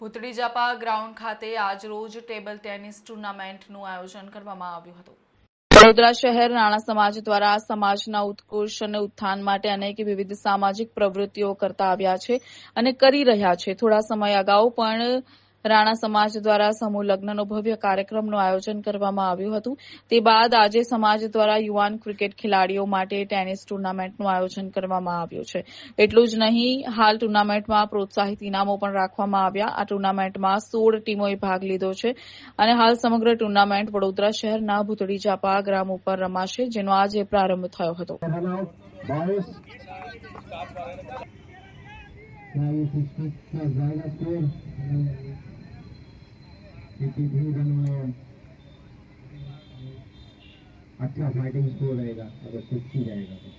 ભૂતળી જાપા ground ખાતે આજરોજ table tennis ટુર્નામેન્ટનું આયોજન કરવામાં આવ્યું હતું. વડોદરા શહેર નાણા સમાજ દ્વારા સમાજના ઉત્કર્ષ અને ઉત્થાન માટે અનેક વિવિધ સામાજિક પ્રવૃત્તિઓ કરતા આવ્યા છે અને કરી રહ્યા છે. થોડા સમય અગાઉ પણ રાણા સમાજ દ્વારા સમૂહ લગ્નનો ભવ્ય કાર્યક્રમનું આયોજન કરવામાં આવ્યું હતું તે બાદ આજે સમાજ દ્વારા યુવાન ક્રિકેટ ખેલાડીઓ માટે ટેનિસ ટુર્નામેન્ટનું આયોજન કરવામાં આવ્યું છે એટલું જ નહીં, હાલ ટુર્નામેન્ટમાં પ્રોત્સાહિત ઇનામો પણ રાખવામાં આવ્યા આ ટુર્નામેન્ટમાં સોળ ટીમોએ ભાગ લીધો છે અને હાલ સમગ્ર ટુર્નામેન્ટ વડોદરા શહેરના ભૂતળી ચાપા ગ્રામ ઉપર રમાશે, જેનો આજે પ્રારંભ થયો હતો. Now you can. क्योंकि भी रन में अच्छा फाइटिंग स्कोर रहेगा अगर कुछ ही रहेगा तो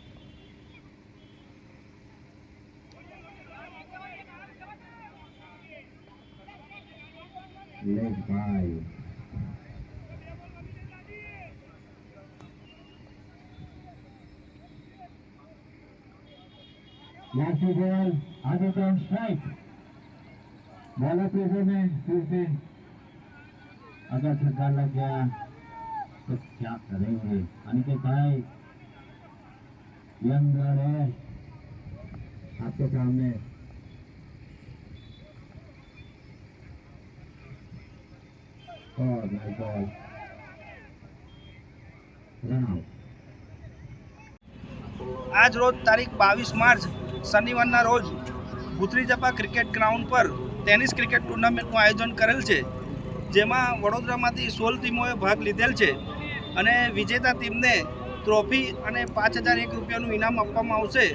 Leg five. लास्ट बॉल आगे डाउन स्ट्राइक बॉलर प्रेशर में फिर से अगर छक्का लग गया तो क्या करेंगे अनिकेत भाई यंग है आपके सामने और माय बॉल रन आउट આજ રોજ તારીખ બાવીસ માર્ચ શનિવારના રોજ ભૂતરી જપા ક્રિકેટ ગ્રાઉન્ડ પર ટેનિસ ક્રિકેટ ટુર્નામેન્ટનું આયોજન કરેલ છે જેમાં વડોદરામાંથી સોળ ટીમોએ ભાગ લીધેલ છે અને વિજેતા ટીમને ટ્રોફી અને પાંચ હજાર એક રૂપિયાનું ઇનામ આપવામાં આવશે.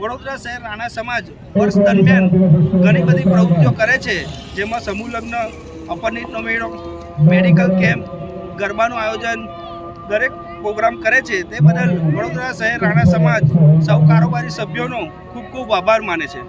વડોદરા શહેર રાણા સમાજ વર્ષ દરમિયાન ઘણી બધી પ્રવૃત્તિઓ કરે છે, જેમાં સમૂહ લગ્ન અપરનીતનો મેળો મેડિકલ કેમ્પ ગરબાનું આયોજન દરેક પ્રોગ્રામ કરે છે. તે બદલ વડોદરા શહેર રાણા સમાજ સૌ કારોબારી સભ્યોનો ખૂબ ખૂબ આભાર માને છે.